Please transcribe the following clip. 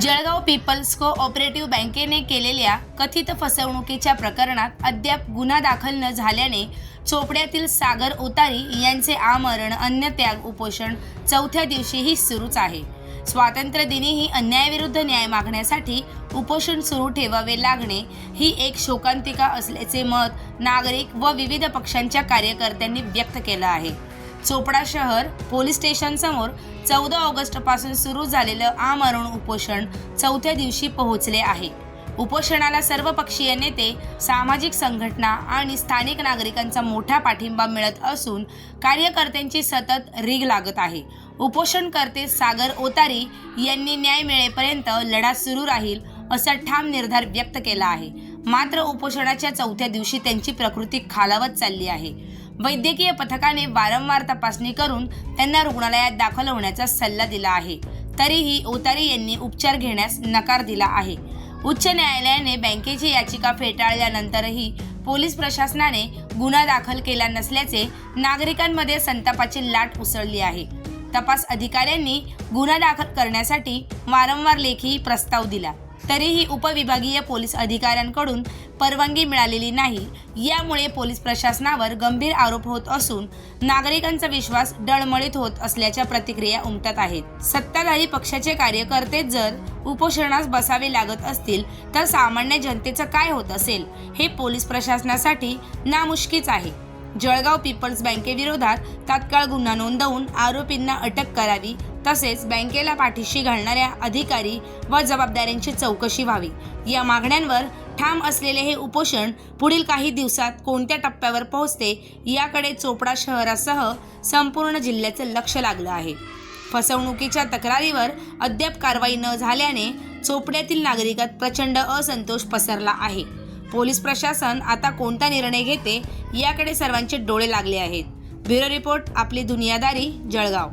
Jalgaon people's cooperative बँकेने केलेल्या कथित फसवणुकीच्या प्रकरणात अद्याप गुन्हा दाखल न झाल्याने चोपड्यातील सागर उतारी यांचे आमरण अन्य त्याग उपोषण चौथ्या दिवशीही सुरूच आहे. स्वातंत्र्यदिनीही अन्यायाविरुद्ध न्याय मागण्यासाठी उपोषण सुरू ठेवावे लागणे ही एक शोकांतिका असल्याचे मत नागरिक व विविध पक्षांच्या कार्यकर्त्यांनी व्यक्त केलं आहे. चोपडा शहर पोलीस स्टेशन समोर चौदा ऑगस्टपासून सुरू झालेलं आमरण उपोषण चौथ्या दिवशी पोहोचले आहे. उपोषणाला सर्व पक्षीय नेते सामाजिक संघटना आणि स्थानिक नागरिकांचा मोठा पाठिंबा मिळत असून कार्यकर्त्यांची सतत रीग लागत आहे. उपोषणकर्ते सागर ओतारी यांनी न्याय मिळेपर्यंत लढा सुरू राहील असा ठाम निर्धार व्यक्त केला आहे. मात्र उपोषणाच्या चौथ्या दिवशी त्यांची प्रकृती खालावत चालली आहे. वैद्यकीय पथकाने वारंवार तपासणी करून त्यांना रुग्णालयात दाखल होण्याचा सल्ला दिला आहे. तरीही ओतारी यांनी उपचार घेण्यास नकार दिला आहे. उच्च न्यायालयाने बँकेची याचिका फेटाळल्यानंतरही पोलीस प्रशासनाने गुन्हा दाखल केला नसल्याचे नागरिकांमध्ये संतापाची लाट उसळली आहे. तपास अधिकाऱ्यांनी गुन्हा दाखल करण्यासाठी वारंवार लेखी प्रस्ताव दिला. तरीही उपविभागीय पोलीस अधिकाऱ्यांकडून परवानगी मिळालेली नाही. यामुळे पोलीस प्रशासनावर गंभीर आरोप होत असून नागरिकांचा विश्वास डळमळीत होत असल्याच्या प्रतिक्रिया उमटत आहेत. सत्ताधारी पक्षाचे कार्यकर्ते जर उपोषणास बसावे लागत असतील तर सामान्य जनतेचं काय होत असेल हे पोलीस प्रशासनासाठी नामुष्कीच आहे. जळगाव पीपल्स बँकेविरोधात तात्काळ गुन्हा नोंदवून आरोपींना अटक करावी तसेच बँकेला पाठीशी घालणाऱ्या अधिकारी व जबाबदाऱ्यांची चौकशी व्हावी. या मागण्यांवर ठाम असलेले हे उपोषण पुढील काही दिवसात कोणत्या टप्प्यावर पोहोचते याकडे चोपडा शहरासह संपूर्ण जिल्ह्याचं लक्ष लागलं आहे. फसवणुकीच्या तक्रारीवर अद्याप कारवाई न झाल्याने चोपड्यातील नागरिकात प्रचंड असंतोष पसरला आहे. पोलीस प्रशासन आता कोणता निर्णय घेते याकडे सर्वांचे डोळे लागले आहेत. ब्युरो रिपोर्ट आपली दुनियादारी जळगाव.